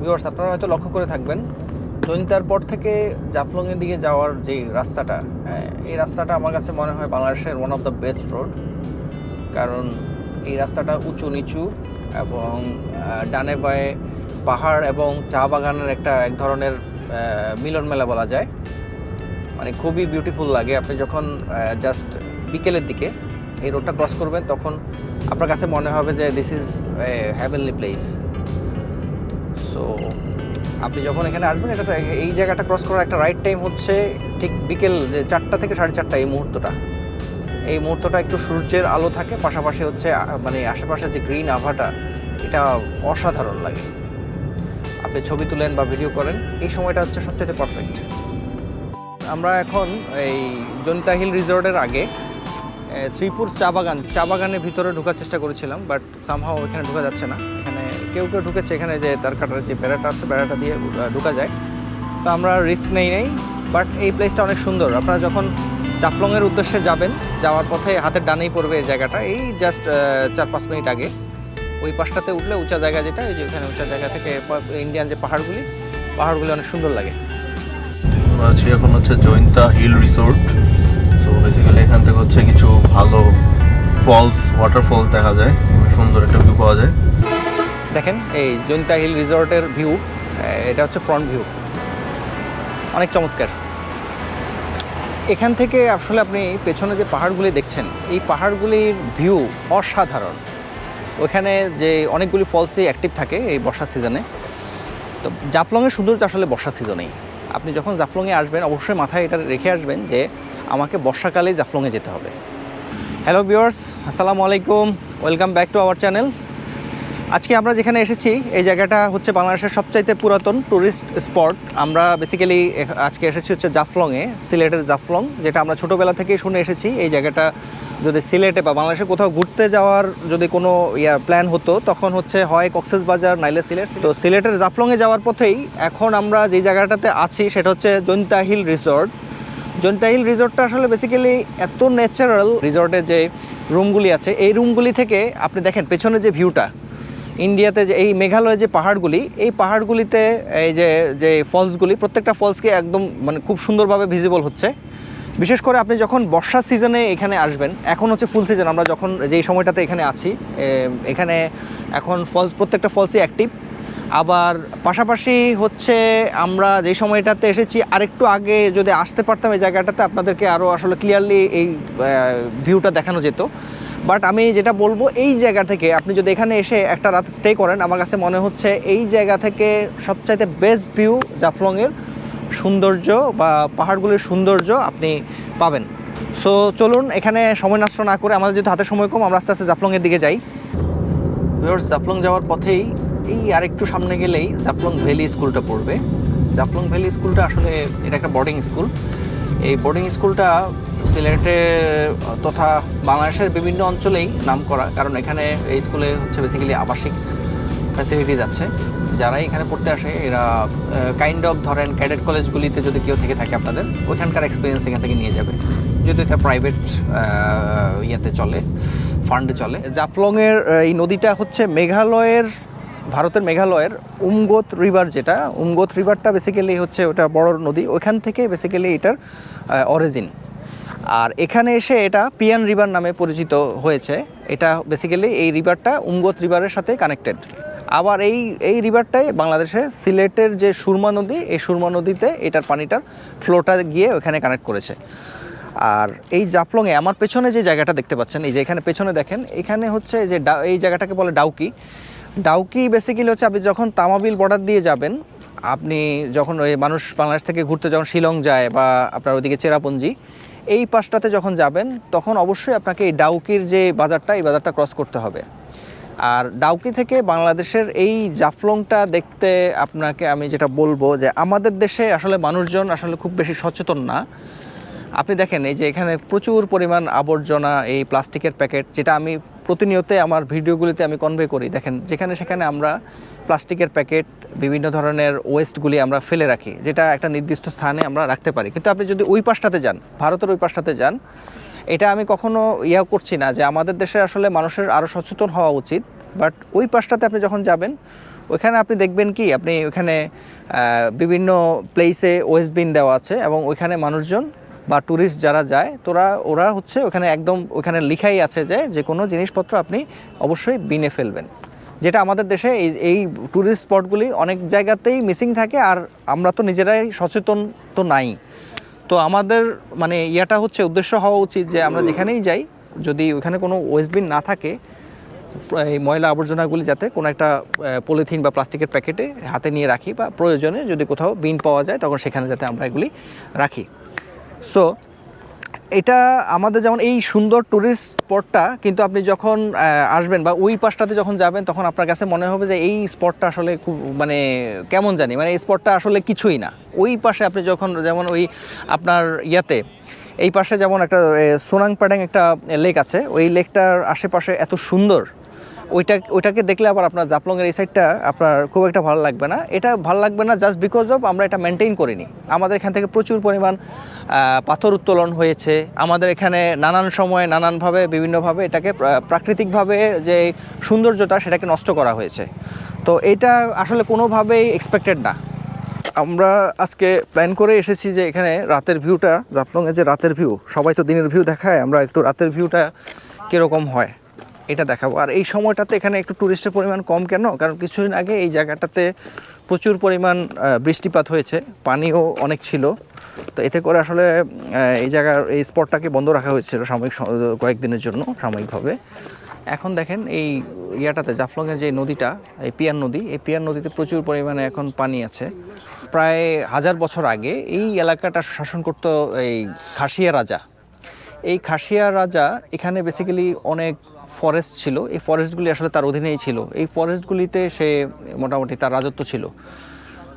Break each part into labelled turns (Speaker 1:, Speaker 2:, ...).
Speaker 1: Viewers আপনারা হয়তো লক্ষ্য করে থাকবেন, জৈন্তার পর থেকে জাফলংয়ের দিকে যাওয়ার যে রাস্তাটা এই রাস্তাটা আমার কাছে মনে হয় বাংলাদেশের one of the best road কারণ এই রাস্তাটা উঁচু নিচু এবং ডানে বায়ে পাহাড় এবং চা বাগানের একটা এক ধরনের মিলন মেলা বলা যায়। মানে খুবই বিউটিফুল লাগে। আপনি যখন জাস্ট বিকেলের দিকে এই রোডটা ক্রস করবেন, তখন আপনার কাছে মনে হবে যে this is heavenly place so আপনি যখন এখানে আসবেন, এটা তো এই জায়গাটা ক্রস করার একটা রাইট টাইম হচ্ছে ঠিক বিকেল যে চারটা থেকে সাড়ে চারটা এই মুহূর্তটা। এই মুহূর্তটা একটু সূর্যের আলো থাকে, পাশাপাশি হচ্ছে মানে আশেপাশে যে গ্রিন আভাটা, এটা অসাধারণ লাগে। আপনি ছবি তুলেন বা ভিডিও করেন, এই সময়টা হচ্ছে সবচেয়ে পারফেক্ট আমরা এখন এই জনিতা হিল রিসর্টের আগে শ্রীপুর চা বাগান, চা বাগানের ভিতরে ঢোকার চেষ্টা করেছিলাম বাট সামহাও এখানে ঢোকা যাচ্ছে না। কেউ কেউ ঢুকেছে এখানে যে তার কাটার যে বেড়াটা আছে, বেড়াটা দিয়ে ঢুকা যায়। তো আমরা রিস্ক নেই নেই বাট এই প্লেসটা অনেক সুন্দর। আপনারা যখন চাপলংয়ের উদ্দেশ্যে যাবেন, যাওয়ার পথে হাতের ডানেই পড়বে এই জায়গাটা। এই জাস্ট চার পাঁচ মিনিট আগে। ওই পাশটাতে উঠলে উঁচা জায়গা যেটা, ওই যে ওখানে উঁচা জায়গা থেকে ইন্ডিয়ান যে পাহাড়গুলি পাহাড়গুলি অনেক সুন্দর লাগে।
Speaker 2: আছি এখন হচ্ছে Jaintia hill resort. So basically এখান থেকে হচ্ছে কিছু ভালো ফলস ওয়াটার ফলস দেখা যায়। খুবই সুন্দর একটা ভিউ পাওয়া যায়।
Speaker 1: দেখেন, এই জৈন্তা হিল রিসর্টের ভিউ, এটা হচ্ছে ফ্রন্ট ভিউ অনেক চমৎকার। এখান থেকে আসলে আপনি পেছনে যে পাহাড়গুলি দেখছেন, এই পাহাড়গুলির ভিউ অসাধারণ। ওখানে যে অনেকগুলি ফলসই অ্যাক্টিভ থাকে এই বর্ষার সিজনে তো জাফলংয়ের সৌন্দর্য আসলে বর্ষা সিজনেই আপনি যখন জাফলংয়ে আসবেন, অবশ্যই মাথায় এটা রেখে আসবেন যে আমাকে বর্ষাকালেই জাফলংয়ে যেতে হবে। হ্যালো ভিউয়ার্স আসসালামু আলাইকুম। Welcome back to our channel আজকে আমরা যেখানে এসেছি, এই জায়গাটা হচ্ছে বাংলাদেশের সবচাইতে পুরাতন ট্যুরিস্ট স্পট আমরা বেসিক্যালি আজকে এসেছি হচ্ছে জাফলংয়ে, সিলেটের জাফলং, যেটা আমরা ছোটোবেলা থেকেই শুনে এসেছি। এই জায়গাটা যদি সিলেটে বা বাংলাদেশে কোথাও ঘুরতে যাওয়ার যদি কোনো ইয়া প্ল্যান হতো, তখন হচ্ছে হয় কক্সেস বাজার, নাইলে সিলেট। তো সিলেটের জাফলংয়ে যাওয়ার পথেই এখন আমরা যে জায়গাটাতে আছি, সেটা হচ্ছে Jaintia hill resort. Jaintia hill রিসর্টটা আসলে বেসিক্যালি এত ন্যাচারাল রিসর্টে যে রুমগুলি আছে, এই রুমগুলি থেকে আপনি দেখেন পেছনে যে ভিউটা ইন্ডিয়াতে যে এই মেঘালয়ের যে পাহাড়গুলি, এই পাহাড়গুলিতে এই যে যে ফলসগুলি, প্রত্যেকটা ফলসকে একদম মানে খুব সুন্দরভাবে ভিজিবল হচ্ছে। বিশেষ করে আপনি যখন বর্ষা সিজনে এখানে আসবেন, এখন হচ্ছে ফুল সিজন আমরা যখন যেই সময়টাতে এখানে আছি এখানে এখন ফলস, প্রত্যেকটা ফলসই অ্যাক্টিভ আবার পাশাপাশি হচ্ছে আমরা যে সময়টাতে এসেছি, আরেকটু আগে যদি আসতে পারতাম এই জায়গাটাতে, আপনাদেরকে আরও আসলে ক্লিয়ারলি এই ভিউটা দেখানো যেত। বাট আমি যেটা বলব, এই জায়গা থেকে আপনি যদি এখানে এসে একটা রাত স্টে করেন, আমার কাছে মনে হচ্ছে এই জায়গা থেকে সবচাইতে বেস্ট ভিউ জাফলংয়ের সৌন্দর্য বা পাহাড়গুলির সৌন্দর্য আপনি পাবেন। সো চলুন এখানে সময় নষ্ট না করে আমাদের যেহেতু হাতে সময় কম, আমরা আস্তে আস্তে জাফলংয়ের দিকে যাই। জাফলং যাওয়ার পথেই এই আরেকটু সামনে গেলেই জাফলং ভ্যালি স্কুলটা পড়বে। জাফলং ভ্যালি স্কুলটা আসলে এটা একটা বোর্ডিং স্কুল এই বোর্ডিং স্কুলটা সিলেটে তথা বাংলাদেশের বিভিন্ন অঞ্চলেই নাম করা, কারণ এখানে এই স্কুলে হচ্ছে বেসিক্যালি আবাসিক ফ্যাসিলিটিস আছে যারা এখানে পড়তে আসে, এরা কাইন্ড অফ ধরেন ক্যাডেট কলেজগুলিতে যদি কেউ থেকে থাকে আপনাদের, ওইখানকার এক্সপিরিয়েন্স এখান থেকে নিয়ে যাবে। যদি এটা প্রাইভেট ইয়েতে চলে ফান্ডে চলে। জাফলংয়ের এই নদীটা হচ্ছে মেঘালয়ের, ভারতের মেঘালয়ের উমগোত রিভার যেটা, উমগোত রিভারটা বেসিক্যালি হচ্ছে ওটা বড় নদী। ওইখান থেকে বেসিক্যালি এটার অরিজিন আর এখানে এসে এটা পিয়ান রিভার নামে পরিচিত হয়েছে। এটা বেসিক্যালি এই রিভারটা উমগোত রিভারের সাথে কানেক্টেড আবার এই এই রিভারটাই বাংলাদেশে সিলেটের যে সুরমা নদী, এই সুরমা নদীতে এটার পানিটার ফ্লোটা গিয়ে ওখানে কানেক্ট করেছে। আর এই জাফলংয়ে আমার পেছনে যে জায়গাটা দেখতে পাচ্ছেন, এই যে এখানে পেছনে দেখেন, এখানে হচ্ছে যে ডা- এই জায়গাটাকে বলে ডাউকি। ডাউকি বেসিক্যালি হচ্ছে আপনি যখন তামাবিল বর্ডার দিয়ে যাবেন, আপনি যখন ওই মানুষ বাংলাদেশ থেকে ঘুরতে যখন শিলং যায় বা আপনার ওইদিকে চেরাপুঞ্জি এই পাশটাতে যখন যাবেন, তখন অবশ্যই আপনাকে এই ডাউকির যে বাজারটা, এই বাজারটা ক্রস করতে হবে। আর ডাউকি থেকে বাংলাদেশের এই জাফলংটা দেখতে আপনাকে আমি যেটা বলব যে আমাদের দেশে আসলে মানুষজন আসলে খুব বেশি সচেতন না। আপনি দেখেন, এই যে এখানে প্রচুর পরিমাণ আবর্জনা, এই প্লাস্টিকের প্যাকেট, যেটা আমি প্রতিনিয়ত আমার ভিডিওগুলিতে আমি কনভে করি। দেখেন, যেখানে সেখানে আমরা প্লাস্টিকের প্যাকেট বিভিন্ন ধরনের ওয়েস্টগুলি আমরা ফেলে রাখি যেটা একটা নির্দিষ্ট স্থানে আমরা রাখতে পারি। কিন্তু আপনি যদি ওই পাশটাতে যান ভারতের ওই পাশটাতে যান এটা আমি কখনো ইয়া করছি না যে আমাদের দেশে আসলে মানুষের আরও সচেতন হওয়া উচিত। বাট ওই পাশটাতে আপনি যখন যাবেন ওইখানে আপনি দেখবেন কি আপনি আহ, বিভিন্ন প্লেসে ওয়েস্ট বিন দেওয়া আছে এবং ওইখানে মানুষজন বা ট্যুরিস্ট যারা যায় তোরা ওরা হচ্ছে ওখানে একদম ওখানে লিখাই আছে যে যে কোনো জিনিসপত্র আপনি অবশ্যই বিনে ফেলবেন। যেটা আমাদের দেশে এই এই ট্যুরিস্ট স্পটগুলি অনেক জায়গাতেই মিসিং থাকে আর আমরা তো নিজেরাই সচেতন তো নাই। তো আমাদের মানে ইয়াটা হচ্ছে উদ্দেশ্য হওয়া উচিত যে আমরা যেখানেই যাই, যদি ওইখানে কোনো ওয়েস্ট বিন না থাকে, এই ময়লা আবর্জনাগুলি যাতে কোনো একটা পলিথিন বা প্লাস্টিকের প্যাকেটে হাতে নিয়ে রাখি বা প্রয়োজনে যদি কোথাও বিন পাওয়া যায়, তখন সেখানে যাতে আমরা এগুলি রাখি। সো এটা আমাদের যেমন এই সুন্দর ট্যুরিস্ট স্পটটা কিন্তু আপনি যখন আসবেন বা ওই পাশটাতে যখন যাবেন, তখন আপনার কাছে মনে হবে যে এই স্পটটা আসলে খুব মানে কেমন জানি মানে এই স্পটটা আসলে কিছুই না। ওই পাশে আপনি যখন, যেমন ওই আপনার ইয়াতে, এই পাশে যেমন একটা সোনাং প্যাডাং একটা লেক আছে, ওই লেকটার আশেপাশে এত সুন্দর ওইটা, ওইটাকে দেখলে আবার আপনার জাপলংয়ের এই সাইডটা আপনার খুব একটা ভালো লাগবে না। এটা ভালো লাগবে না জাস্ট বিকজ অফ আমরা এটা মেনটেন করিনি। আমাদের এখান থেকে প্রচুর পরিমাণ পাথর উত্তোলন হয়েছে। আমাদের এখানে নানান সময়ে নানানভাবে, বিভিন্নভাবে এটাকে প্রাকৃতিকভাবে যে সৌন্দর্যটা সেটাকে নষ্ট করা হয়েছে। তো এটা আসলে কোনোভাবেই এক্সপেক্টেড না। আমরা আজকে প্ল্যান করে এসেছি যে এখানে রাতের ভিউটা জাফলংয়ে যে রাতের ভিউ সবাই তো দিনের ভিউ দেখায়, আমরা একটু রাতের ভিউটা কীরকম হয়। এটা দেখাবো। আর এই সময়টাতে এখানে একটু ট্যুরিস্টের পরিমাণ কম কেন? কারণ কিছুদিন আগে এই জায়গাটাতে প্রচুর পরিমাণ বৃষ্টিপাত হয়েছে। পানিও অনেক ছিল। তো এতে করে আসলে এই জায়গার, এই স্পটটাকে বন্ধ রাখা হয়েছিল সাময়িক কয়েকদিনের জন্য, সাময়িকভাবে। এখন দেখেন এই ইয়াটাতে, জাফলংয়ের যে নদীটা, এই পিয়ার নদী, এই পিয়ার নদীতে প্রচুর পরিমাণে এখন পানি আছে। প্রায় হাজার বছর আগে এই এলাকাটা শাসন করত এই খাসিয়া রাজা। এই খাসিয়া রাজা এখানে বেসিক্যালি অনেক ফরেস্ট ছিল, এই ফরেস্টগুলি আসলে তার অধীনেই ছিল। এই ফরেস্টগুলিতে সে মোটামুটি তার রাজত্ব ছিল।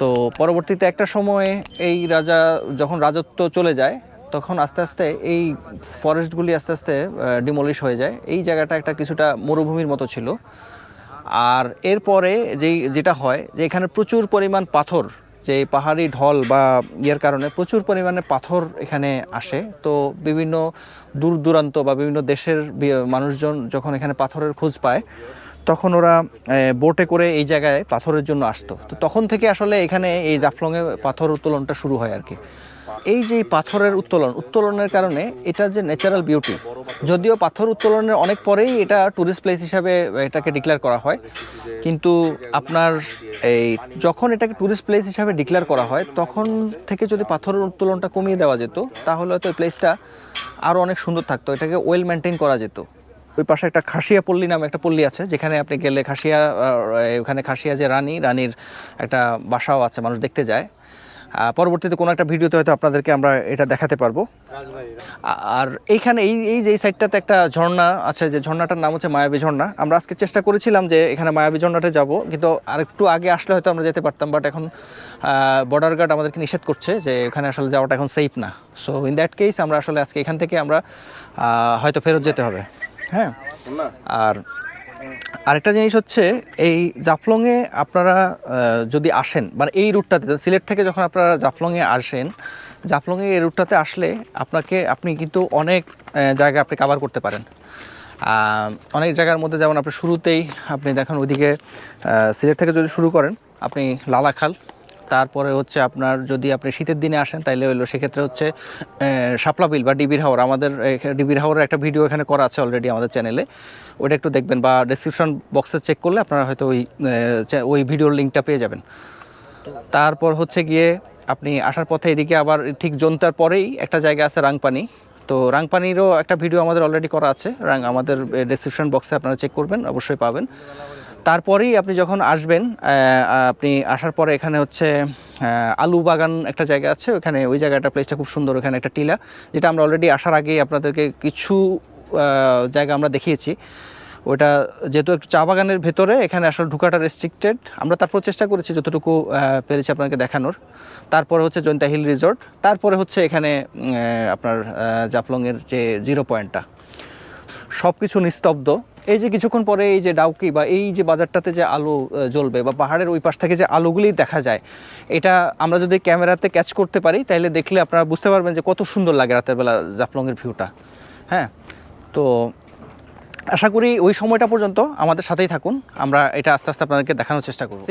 Speaker 1: তো পরবর্তীতে একটা সময়ে এই রাজা যখন রাজত্ব চলে যায়, তখন আস্তে আস্তে এই ফরেস্টগুলি আস্তে আস্তে ডিমলিশ হয়ে যায়। এই জায়গাটা একটা কিছুটা মরুভূমির মতো ছিল। আর এরপরে যেই, যেটা হয় যে এখানে প্রচুর পরিমাণ পাথর যে পাহাড়ি ঢল বা ইয়ের কারণে প্রচুর পরিমাণে পাথর এখানে আসে। তো বিভিন্ন দূর দূরান্ত বা বিভিন্ন দেশের মানুষজন যখন এখানে পাথরের খোঁজ পায়, তখন ওরা বোটে করে এই জায়গায় পাথরের জন্য আসতো। তো তখন থেকে আসলে এখানে এই জাফলংয়ে পাথর উত্তোলনটা শুরু হয় আর কি। এই যে পাথরের উত্তোলন, উত্তোলনের কারণে এটা যে ন্যাচারাল বিউটি যদিও পাথর উত্তোলনের অনেক পরেই এটা ট্যুরিস্ট প্লেস হিসাবে এটাকে ডিক্লেয়ার করা হয়। কিন্তু আপনার এই যখন এটাকে ট্যুরিস্ট প্লেস হিসাবে ডিক্লেয়ার করা হয়, তখন থেকে যদি পাথরের উত্তোলনটা কমিয়ে দেওয়া যেত, তাহলে হয়তো এই প্লেসটা আরও অনেক সুন্দর থাকতো, এটাকে ওয়েল মেনটেন করা যেত। ওই পাশে একটা খাসিয়া পল্লী নামে একটা পল্লী আছে, যেখানে আপনি গেলে খাসিয়া ওখানে খাসিয়া যে রানী, রানীর একটা বাসাও আছে, মানুষ দেখতে যায়। পরবর্তীতে কোনো একটা ভিডিওতে হয়তো আপনাদেরকে আমরা এটা দেখাতে পারব। আর এইখানে এই এই যে সাইডটাতে একটা ঝর্ণা আছে যে ঝর্ণাটার নাম হচ্ছে মায়াবী ঝর্ণা। আমরা আজকে চেষ্টা করেছিলাম যে এখানে মায়াবী ঝর্ণাতে যাব কিন্তু আরেকটু আগে আসলে হয়তো আমরা যেতে পারতাম বাট এখন বর্ডার গার্ড আমাদেরকে নিষেধ করছে যে এখানে আসলে যাওয়াটা এখন সেফ না। সো ইন দ্যাট কেস আমরা আসলে আজকে এখান থেকে আমরা হয়তো ফেরত যেতে হবে। হ্যাঁ? আর আরেকটা জিনিস হচ্ছে, এই জাফলংয়ে আপনারা যদি আসেন মানে এই রুটটাতে, সিলেট থেকে যখন আপনারা জাফলংয়ে আসেন, জাফলংয়ে এই রুটটাতে আসলে আপনাকে, আপনি কিন্তু অনেক জায়গা আপনি কাভার করতে পারেন। অনেক জায়গার মধ্যে যেমন আপনি শুরুতেই, আপনি দেখেন ওইদিকে সিলেট থেকে যদি শুরু করেন, আপনি লালাখাল, তারপরে হচ্ছে আপনার যদি আপনি শীতের দিনে আসেন, তাইলে হলো সেক্ষেত্রে হচ্ছে শাপলা বিল বা ডিবির হাওর, আমাদের ডিবির হাওরের একটা ভিডিও এখানে করা আছে অলরেডি আমাদের চ্যানেলে ওইটা একটু দেখবেন বা ডেসক্রিপশন বক্সে চেক করলে আপনারা হয়তো ওই ওই ভিডিওর লিঙ্কটা পেয়ে যাবেন। তারপর হচ্ছে গিয়ে আপনি আসার পথে এদিকে আবার ঠিক জোনতার পরেই একটা জায়গা আছে রাংপানি। তো রাংপানিরও একটা ভিডিও আমাদের অলরেডি করা আছে। রাং, আমাদের ডেসক্রিপশন বক্সে আপনারা চেক করবেন, অবশ্যই পাবেন। তারপরেই আপনি যখন আসবেন আপনি আসার পরে এখানে হচ্ছে আলু বাগান একটা জায়গা আছে। ওখানে ওই জায়গাটা প্লেসটা খুব সুন্দর, ওখানে একটা টিলা। যেটা আমরা অলরেডি আসার আগেই আপনাদেরকে কিছু জায়গা আমরা দেখিয়েছি। ওটা যেহেতু একটু চা বাগানের ভেতরে, এখানে আসলে ঢুকাটা রেস্ট্রিক্টেড আমরা তারপর চেষ্টা করেছি যতটুকু পেরেছি আপনাকে দেখানোর। তারপরে হচ্ছে জয়ন্তা হিল রিসর্ট। তারপরে হচ্ছে এখানে আপনার জাফলংয়ের যে জিরো পয়েন্টটা সব কিছু নিস্তব্ধ। এই যে কিছুক্ষণ পরে এই যে ডাউকি বা এই যে বাজারটাতে যে আলো জ্বলবে বা পাহাড়ের ওই পাশ থেকে যে আলোগুলি দেখা যায়, এটা আমরা যদি ক্যামেরাতে ক্যাচ করতে পারি, তাহলে দেখলে আপনারা বুঝতে পারবেন যে কত সুন্দর লাগে রাতের বেলা জাফলংয়ের ভিউটা হ্যাঁ? তো আশা করি ওই সময়টা পর্যন্ত আমাদের সাথেই থাকুন। আমরা এটা আস্তে আস্তে আপনাদেরকে দেখানোর চেষ্টা করব।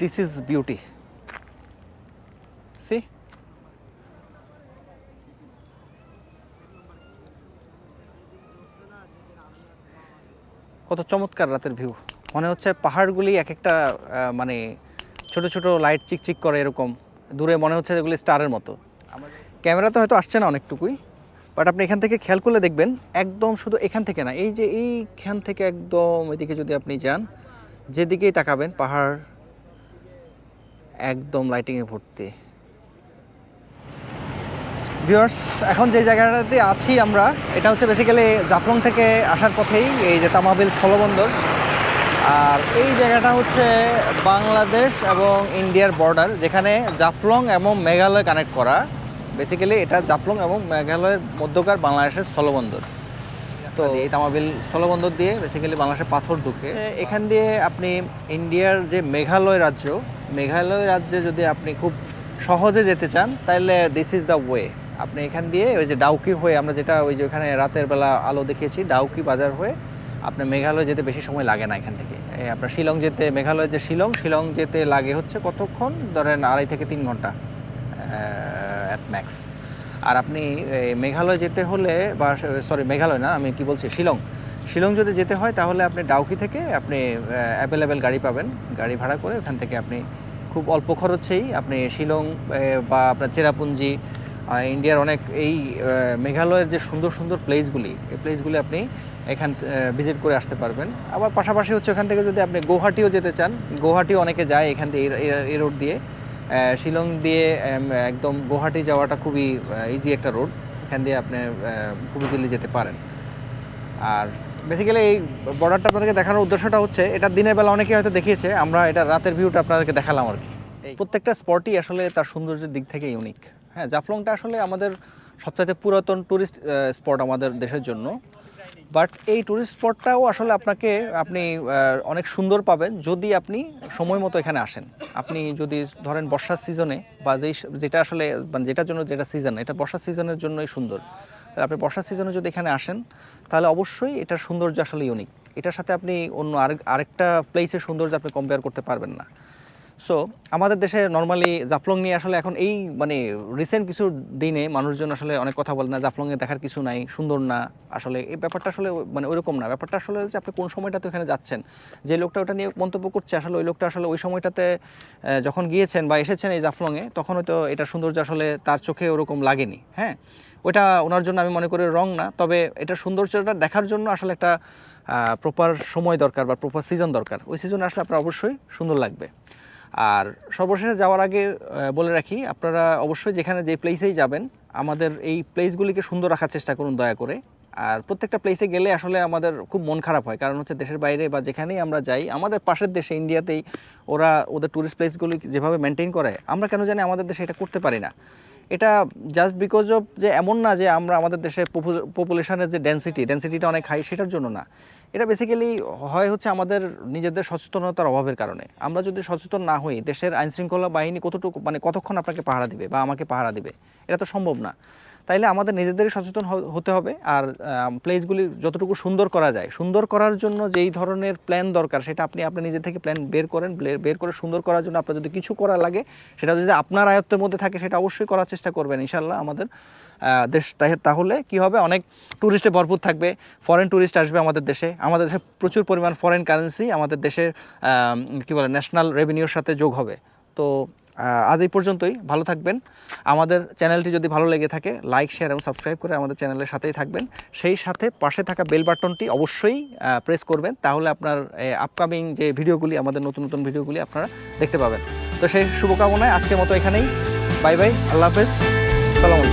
Speaker 1: This is beauty sea. কত চমৎকার রাতের ভিউ মনে হচ্ছে পাহাড়গুলি এক একটা মানে ছোট ছোট লাইট চিকচিক করে এরকম। দূরে মনে হচ্ছে এগুলি স্টারের মতো। ক্যামেরাতে হয়তো আসছে না অনেকটুকুই। বাট আপনি এখান থেকে খেয়াল করলে দেখবেন একদম শুধু এখান থেকে না, এই যে এইখান থেকে একদম এদিকে যদি আপনি যান, যেদিকেই তাকাবেন, পাহাড় একদম লাইটিংয়ে ভর্তি। ভিউয়ার্স এখন যে জায়গাটাতে আছি আমরা, এটা হচ্ছে বেসিক্যালি জাফলং থেকে আসার পথেই, এই যে তামাবিল স্থলবন্দর। আর এই জায়গাটা হচ্ছে বাংলাদেশ এবং ইন্ডিয়ার বর্ডার যেখানে জাফলং এবং মেঘালয় কানেক্ট করা। বেসিক্যালি এটা জাফলং এবং মেঘালয়ের মধ্যকার বাংলাদেশের স্থলবন্দর। তো এই তামাবিল স্থলবন্দর দিয়ে বেসিক্যালি বাংলাদেশের পাথর ঢুকে এখান দিয়ে আপনি ইন্ডিয়ার যে মেঘালয় রাজ্য মেঘালয় রাজ্যে যদি আপনি খুব সহজে যেতে চান তাহলে দিস ইজ দ্য ওয়ে আপনি এখান দিয়ে ওই যে ডাউকি হয়ে আমরা যেটা ওই যে ওখানে রাতের বেলা আলো দেখিয়েছি ডাউকি বাজার হয়ে আপনার মেঘালয় যেতে বেশি সময় লাগে না এখান থেকে। আপনার শিলং যেতে মেঘালয় যে শিলং শিলং যেতে লাগে হচ্ছে কতক্ষণ? ধরেন আড়াই থেকে তিন ঘণ্টা। অ্যাট ম্যাক্স আর আপনি মেঘালয় যেতে হলে বা সরি মেঘালয় না, আমি কি বলছি, শিলং। শিলং যদি যেতে হয়, তাহলে আপনি ডাউকি থেকে আপনি অ্যাভেলেবেল গাড়ি পাবেন। গাড়ি ভাড়া করে ওখান থেকে আপনি খুব অল্প খরচেই আপনি শিলং বা আপনার চেরাপুঞ্জি ইন্ডিয়ার অনেক এই মেঘালয়ের যে সুন্দর সুন্দর প্লেসগুলি এই প্লেসগুলি আপনি এখান ভিজিট করে আসতে পারবেন। আবার পাশাপাশি হচ্ছে ওখান থেকে যদি আপনি গৌহাটিও যেতে চান গৌহাটিও অনেকে যায় এখান দিয়ে এই রোড দিয়ে। শিলং দিয়ে একদম গুয়াহাটি যাওয়াটা খুবই ইজি একটা রোড এখান দিয়ে আপনি খুবই দিল্লি যেতে পারেন। আর বেসিক্যালি এই বর্ডারটা আপনাদেরকে দেখানোর উদ্দেশ্যটা হচ্ছে এটা দিনের বেলা অনেকে হয়তো দেখিয়েছে আমরা এটা রাতের ভিউটা আপনাদেরকে দেখালাম আর কি। প্রত্যেকটা স্পটই আসলে তার সৌন্দর্যের দিক থেকে ইউনিক হ্যাঁ জাফলংটা আসলে আমাদের সবচাইতে পুরাতন ট্যুরিস্ট স্পট আমাদের দেশের জন্য। বাট এই ট্যুরিস্ট স্পটটাও আসলে আপনাকে, আপনি অনেক সুন্দর পাবেন যদি আপনি সময় মতো এখানে আসেন। আপনি যদি ধরেন বর্ষার সিজনে বা যেই যেটা আসলে মানে যেটার জন্য যেটা সিজন এটা বর্ষার সিজনের জন্যই সুন্দর। আপনি বর্ষার সিজনে যদি এখানে আসেন, তাহলে অবশ্যই এটার সৌন্দর্য আসলে ইউনিক এটার সাথে আপনি অন্য আরেক, আরেকটা প্লেসের সৌন্দর্য আপনি কম্পেয়ার করতে পারবেন না। সো আমাদের দেশে নর্মালি জাফলং নিয়ে আসলে এখন এই মানে রিসেন্ট কিছু দিনে মানুষজন আসলে অনেক কথা বলে না, জাফলংয়ে দেখার কিছু নাই, সুন্দর না। আসলে এই ব্যাপারটা আসলে মানে ওইরকম না। ব্যাপারটা আসলে হচ্ছে আপনি কোন সময়টাতে ওখানে যাচ্ছেন, যে লোকটা ওটা নিয়ে মন্তব্য করছে, আসলে ওই লোকটা আসলে ওই সময়টাতে যখন গিয়েছেন বা এসেছেন এই জাফলংয়ে, তখন হয়তো এটা সৌন্দর্য আসলে তার চোখে ওরকম লাগেনি হ্যাঁ? ওটা ওনার জন্য আমি মনে করি রং না, তবে এটা সৌন্দর্যটা দেখার জন্য আসলে একটা প্রপার সময় দরকার বা প্রপার সিজন দরকার। ওই সিজনে আসলে আপনার অবশ্যই সুন্দর লাগবে। আর সর্বশেষে যাওয়ার আগে বলে রাখি, আপনারা অবশ্যই যেখানে যে প্লেসেই যাবেন, আমাদের এই প্লেসগুলিকে সুন্দর রাখার চেষ্টা করুন, দয়া করে। আর প্রত্যেকটা প্লেসে গেলে আসলে আমাদের খুব মন খারাপ হয়, কারণ হচ্ছে দেশের বাইরে বা যেখানেই আমরা যাই, আমাদের পাশের দেশে ইন্ডিয়াতেই ওরা ওদের ট্যুরিস্ট প্লেসগুলি যেভাবে মেনটেন করে, আমরা কেন জানি আমাদের দেশে এটা করতে পারি না। এটা জাস্ট বিকজ অফ যে এমন না যে আমরা আমাদের দেশে পপুলেশনের যে ডেন্সিটি ডেন্সিটিটা অনেক হাই সেটার জন্য না। এটা বেসিক্যালি হয় হচ্ছে আমাদের নিজেদের সচেতনতার অভাবের কারণে। আমরা যদি সচেতন না হই, দেশের আইনশৃঙ্খলা বাহিনী কতটুকু মানে কতক্ষণ আপনাকে পাহারা দিবে বা আমাকে পাহারা দিবে? এটা তো সম্ভব না। তাইলে আমাদের নিজেদেরই সচেতন হতে হবে। আর প্লেসগুলি যতটুকু সুন্দর করা যায়, সুন্দর করার জন্য যেই ধরনের প্ল্যান দরকার, সেটা আপনি আপনি নিজে থেকে প্ল্যান বের করেন বের করে সুন্দর করার জন্য আপনার যদি কিছু করা লাগে, সেটা যদি আপনার আয়ত্তের মধ্যে থাকে, সেটা অবশ্যই করার চেষ্টা করবেন ইনশাল্লাহ আমাদের দেশ তাহলে কি হবে? অনেক ট্যুরিস্টে ভরপুর থাকবে ফরেন ট্যুরিস্ট আসবে আমাদের দেশে। আমাদের দেশে প্রচুর পরিমাণ ফরেন কারেন্সি আমাদের দেশের কি বলে ন্যাশনাল রেভিনিউর সাথে যোগ হবে। তো আজ এই পর্যন্তই। ভালো থাকবেন। আমাদের চ্যানেলটি যদি ভালো লেগে থাকে লাইক শেয়ার এবং সাবস্ক্রাইব করে আমাদের চ্যানেলের সাথেই থাকবেন। সেই সাথে পাশে থাকা বেল বাটনটি অবশ্যই প্রেস করবেন। তাহলে আপনার আপকামিং যে ভিডিওগুলি, আমাদের নতুন নতুন ভিডিওগুলি আপনারা দেখতে পাবেন। তো সেই শুভকামনায় আজকের মতো এখানেই। বাই বাই, আল্লাহ হাফেজ। সালাম